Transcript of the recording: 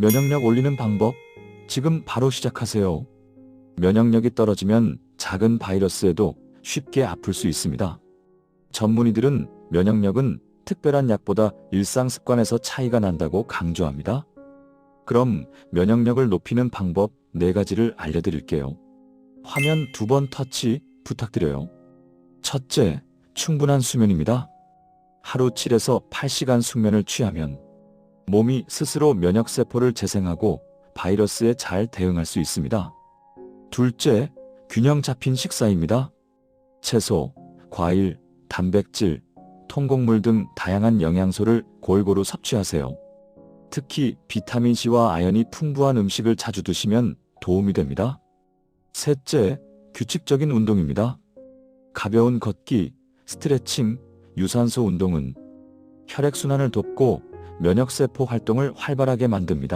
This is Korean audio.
면역력 올리는 방법 지금 바로 시작하세요. 면역력이 떨어지면 작은 바이러스에도 쉽게 아플 수 있습니다. 전문의들은 면역력은 특별한 약보다 일상 습관에서 차이가 난다고 강조합니다. 그럼 면역력을 높이는 방법 4가지를 알려드릴게요. 화면 두 번 터치 부탁드려요. 첫째, 충분한 수면입니다. 하루 7에서 8시간 숙면을 취하면 몸이 스스로 면역세포를 재생하고 바이러스에 잘 대응할 수 있습니다. 둘째, 균형 잡힌 식사입니다. 채소, 과일, 단백질, 통곡물 등 다양한 영양소를 골고루 섭취하세요. 특히 비타민C와 아연이 풍부한 음식을 자주 드시면 도움이 됩니다. 셋째, 규칙적인 운동입니다. 가벼운 걷기, 스트레칭, 유산소 운동은 혈액순환을 돕고 면역세포 활동을 활발하게 만듭니다.